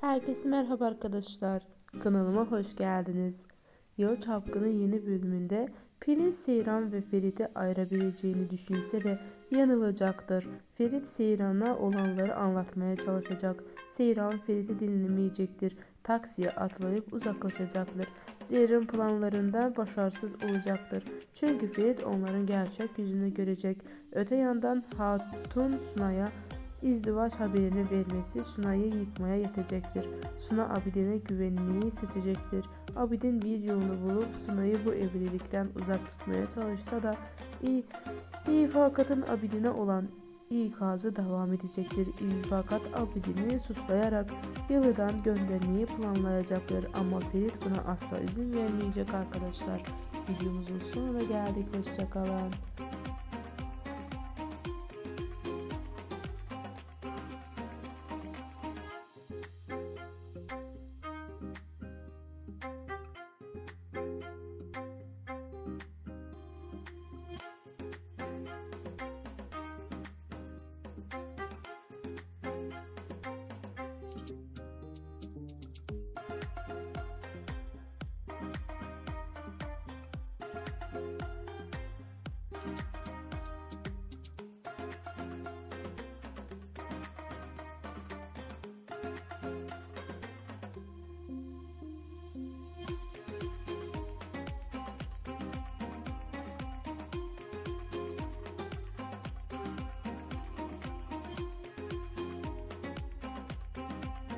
Herkese merhaba arkadaşlar. Kanalıma hoş geldiniz. Yalı Çapkın'ın yeni bölümünde Pelin Seyran ve Ferit'i ayırabileceğini düşünse de yanılacaktır. Ferit Seyran'a olanları anlatmaya çalışacak. Seyran Ferit'i dinlemeyecektir. Taksiye atlayıp uzaklaşacaktır. Zehrin planlarında başarısız olacaktır. Çünkü Ferit onların gerçek yüzünü görecek. Öte yandan Hatun Sunay'a İzdivaç haberini vermesi Sunay'ı yıkmaya yetecektir. Suna Abidin'e güvenmeyi seçecektir. Abidin bir yolunu bulup Sunay'ı bu evlilikten uzak tutmaya çalışsa da iyi, iyi fakatın Abidin'e olan ikazı devam edecektir. İyi fakat Abidin'i suçlayarak Yalı'dan göndermeyi planlayacaktır. Ama Ferit buna asla izin vermeyecek arkadaşlar. Videomuzun sonuna geldik. Hoşçakalın.